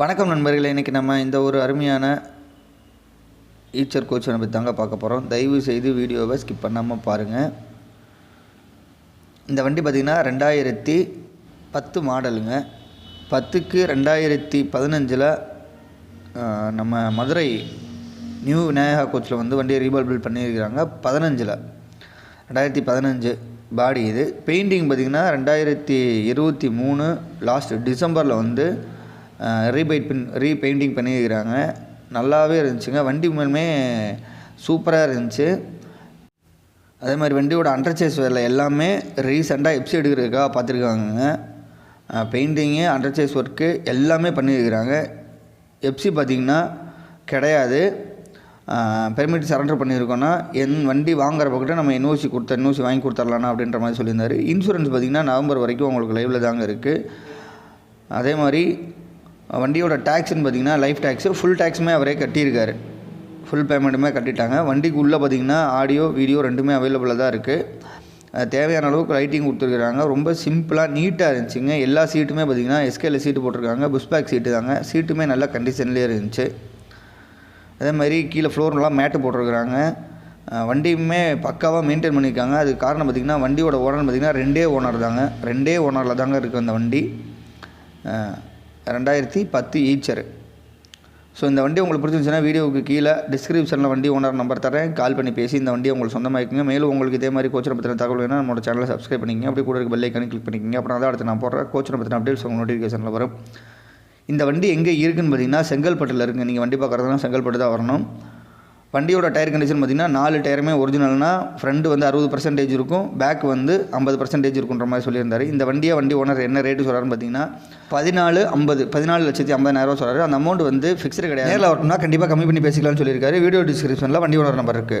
வணக்கம் நண்பர்களே இன்றைக்கி நம்ம இந்த ஒரு அருமையான ஈச்சர் கோச்சை பற்றி தாங்க பார்க்க போகிறோம் தயவு செய்து வீடியோவை ஸ்கிப் பண்ணாமல் பாருங்கள் இந்த வண்டி பார்த்திங்கன்னா ரெண்டாயிரத்தி பத்து மாடலுங்க. பத்துக்கு ரெண்டாயிரத்தி பதினஞ்சில் நம்ம மதுரை நியூ விநாயகா கோச்சில் வந்து வண்டியை ரீபால் பண்ணியிருக்கிறாங்க. பதினஞ்சில். ரெண்டாயிரத்தி பதினஞ்சு பாடி இது. பெயிண்டிங் பார்த்திங்கன்னா ரெண்டாயிரத்தி இருபத்தி மூணு லாஸ்ட் டிசம்பரில் வந்து ரீபைட் பின் ரீபெயிண்டிங் பண்ணியிருக்கிறாங்க. நல்லாவே இருந்துச்சுங்க. வண்டி மேலுமே சூப்பராக இருந்துச்சு. அதே மாதிரி வண்டியோட அண்டர்சேஸ் வேலை எல்லாமே ரீசெண்டாக எப்சி எடுக்கிறதுக்காக பார்த்துருக்காங்க பெயிண்டிங்கு அண்டர்சேஸ் ஒர்க்கு எல்லாமே பண்ணியிருக்கிறாங்க. எப்சி பார்த்திங்கன்னா கிடையாது. பெர்மிட் சரண்டர் பண்ணியிருக்கோன்னா என் வண்டி வாங்குற பக்கத்தில் நம்ம என்ஓசி கொடுத்த என்ஓசி வாங்கி கொடுத்துர்லாண்ணா அப்படின்ற மாதிரி சொல்லியிருந்தார். இன்சூரன்ஸ் பார்த்திங்கன்னா நவம்பர் வரைக்கும் உங்களுக்கு லைவில் தாங்க இருக்குது அதே மாதிரி வண்டியோட டேக்ஸ்னு பார்த்திங்கன்னா லைஃப் டேக்ஸு ஃபுல் டேக்ஸுமே அவரே கட்டியிருக்காரு. ஃபுல் பேமெண்ட்டுமே கட்டிட்டாங்க. வண்டிக்கு உள்ளே பார்த்திங்கன்னா ஆடியோ வீடியோ ரெண்டுமே அவைலபிளாக தான் இருக்குது தேவையான அளவுக்கு லைட்டிங் கொடுத்துருக்குறாங்க. ரொம்ப சிம்பிளாக நீட்டாக இருந்துச்சுங்க. எல்லா சீட்டுமே பார்த்திங்கன்னா எஸ்கேல சீட்டு போட்டிருக்காங்க. புஷ் பேக் சீட்டு தாங்க. சீட்டுமே நல்ல கண்டிஷன்லேயே இருந்துச்சு. அதே மாதிரி கீழே ஃப்ளோர்லாம் மேட்டு போட்டிருக்குறாங்க. வண்டியுமே பக்காவாக மெயின்டைன் பண்ணியிருக்காங்க. அதுக்கு காரணம் பார்த்திங்கன்னா வண்டியோட ஓனர் பார்த்திங்கன்னா ரெண்டே ஓனர் தாங்க. ரெண்டே ஓனரில் தாங்க இருக்குது அந்த வண்டி. ரெண்டாயிரத்தி பத்து ஈச்சரு. ஸோ இந்த வண்டி உங்களுக்கு பிடிச்சிருந்துச்சுன்னா வீடியோவுக்கு கீழே டிஸ்கிரிப்ஷனில் வண்டி ஓனர் நம்பர் தரேன் கால் பண்ணி பேசி இந்த வண்டி உங்களுக்கு இருக்குங்க மேலும் உங்களுக்கு இதே மாதிரி கோச்சனை பற்றின தகவல் வேணும் நம்மளோட சேனலை சப்ஸ்கிரைப் பண்ணிக்கங்க. அப்படி கூட இருக்க பெல்லைக்கானு கிளிக் பண்ணிக்கங்க. அப்புறம் தான் அடுத்து நான் போடுற கோச்சனை பற்றின அப்டேட்ஸ் உங்கள் நோட்டிஃபிகேஷனில் வரும். இந்த வண்டி எங்கே இருக்குதுன்னு பார்த்தீங்கன்னா செங்கல்பட்டில் இருக்குங்க நீங்கள் வண்டி பார்க்குறதுனா செங்கல்பட்டு தான் வரணும். வண்டியோட டயர் கண்டிஷன் பார்த்திங்கன்னா நாலு டயருமே ஒரிஜினல்னா ஃப்ரண்ட் வந்து அறுபது பர்சன்டேஜ் இருக்கும் பேக் வந்து ஐம்பது பர்சன்டேஜ் இருக்குன்ற மாதிரி சொல்லியிருந்தார். இந்த வண்டியை வண்டி ஓனர் என்ன ரேட்டு சொல்கிறாருன்னு பார்த்தீங்கன்னா பதினாலு ஐம்பது பதினாலு லட்சத்தி ஐம்பதாயிரரூவா சொல்கிறாரு அந்த அமௌண்ட் வந்து ஃபிக்ஸ்டு கிடையாது. நேரில் வரணும்னா கண்டிப்பாக கம்மி பண்ணி பேசிக்கலாம்னு சொல்லியிருக்காரு. வீடியோ டிஸ்கிரிப்ஷனில் வண்டி ஓனர் நம்பர் இருக்குது